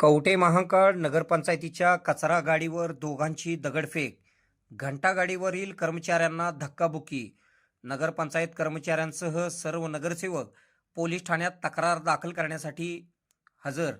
कवटे महांकाळ नगरपंचायतीच्या कचरा गाडीवर दोघांची दगडफेक. घंटा गाडीवरील कर्मचाऱ्यांना धक्काबुक्की. नगरपंचायत कर्मचाऱ्यांसह सर्व नगरसेवक पोलीस ठाण्यात तक्रार दाखल करण्यासाठी हजर.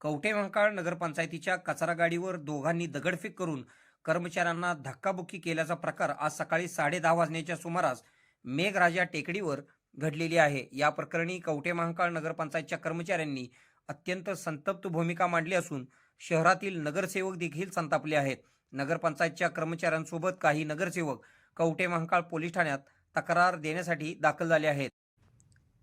कवटे महांकाळ नगरपंचायतीच्या कचरा गाडीवर दोघांनी दगडफेक करून कर्मचाऱ्यांना धक्काबुक्की केल्याचा प्रकार आज सकाळी साडेदहा वाजण्याच्या सुमारास मेघराजा टेकडीवर घडलेली आहे. या प्रकरणी कवटे महांकाळ नगरपंचायतच्या कर्मचाऱ्यांनी अत्यंत संतप्त भूमिका मांडली असून शहरातील नगरसेवक देखील संतापले आहेत. नगरपंचायतच्या कर्मचाऱ्यांसोबत काही नगरसेवक कवटे महाकाळ पोलीस ठाण्यात तक्रार देण्यासाठी दाखल झाले आहेत.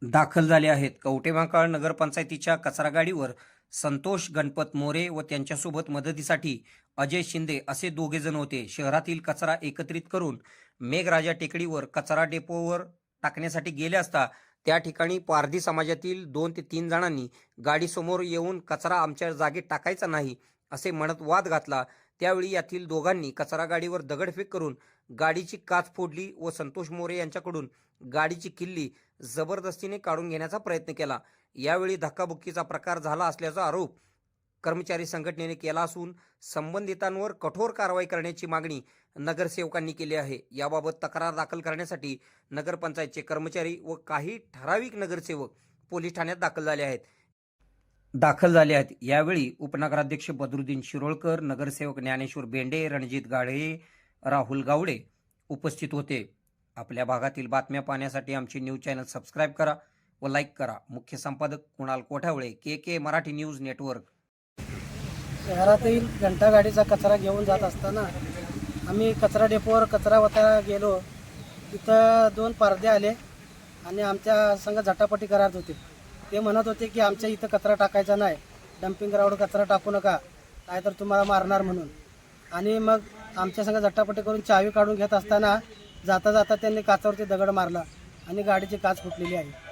दाखल झाले आहेत. कवटे महाकाळ नगरपंचायतीच्या कचरा गाडीवर संतोष गणपत मोरे व त्यांच्यासोबत मदतीसाठी अजय शिंदे असे दोघे जण होते. शहरातील कचरा एकत्रित करून मेघराजा टेकडीवर कचरा डेपोवर टाकण्यासाठी गेले असता त्या ठिकाणी पारधी समाजातील दोन ते तीन जणांनी गाडीसमोर येऊन कचरा आमच्या जागेत टाकायचा नाही असे म्हणत वाद घातला. त्यावेळी यातील दोघांनी कचरा गाडीवर दगडफेक करून गाडीची काच फोडली व संतोष मोरे यांच्याकडून गाडीची किल्ली जबरदस्तीने काढून घेण्याचा प्रयत्न केला. यावेळी धक्काबुक्कीचा प्रकार झाला असल्याचा आरोप कर्मचारी संघटनेने केला असून संबंधितांवर कठोर कारवाई करण्याची मागणी नगरसेवकांनी केली आहे. याबाबत तक्रार दाखल करण्यासाठी नगरपंचायतचे कर्मचारी व काही ठराविक नगरसेवक पोलीस ठाण्यात दाखल झाले आहेत. दाखल झाले आहेत. यावेळी उपनगराध्यक्ष बदरुद्दीन शिरोळकर नगरसेवक ज्ञानेश्वर बेंडे रणजित गाढे राहुल गावडे उपस्थित होते. आपल्या भागातील बातम्या पाहण्यासाठी आमचे न्यूज चॅनल सबस्क्राईब करा व लाईक करा. मुख्य संपादक Kunal Kothavale K K Marathi news network. शहरातील घंटागाडीचा कचरा घेऊन जात असताना आम्ही कचरा डेपोवर कचरा वता गेलो. तिथं दोन पारदे आले आणि आमच्या संग झटापटी करत होते. ते म्हणत होते की आमच्या इथं कचरा टाकायचा नाही. डम्पिंग ग्राउंड कचरा टाकू नका. नाहीतर तुम्हाला मारणार म्हणून. आणि मग आमच्या संग झटापटी करून चावी काढून घेत असताना जाता जाता त्यांनी काचावरती दगड मारला आणि गाडीची काच फुटलेली आहे.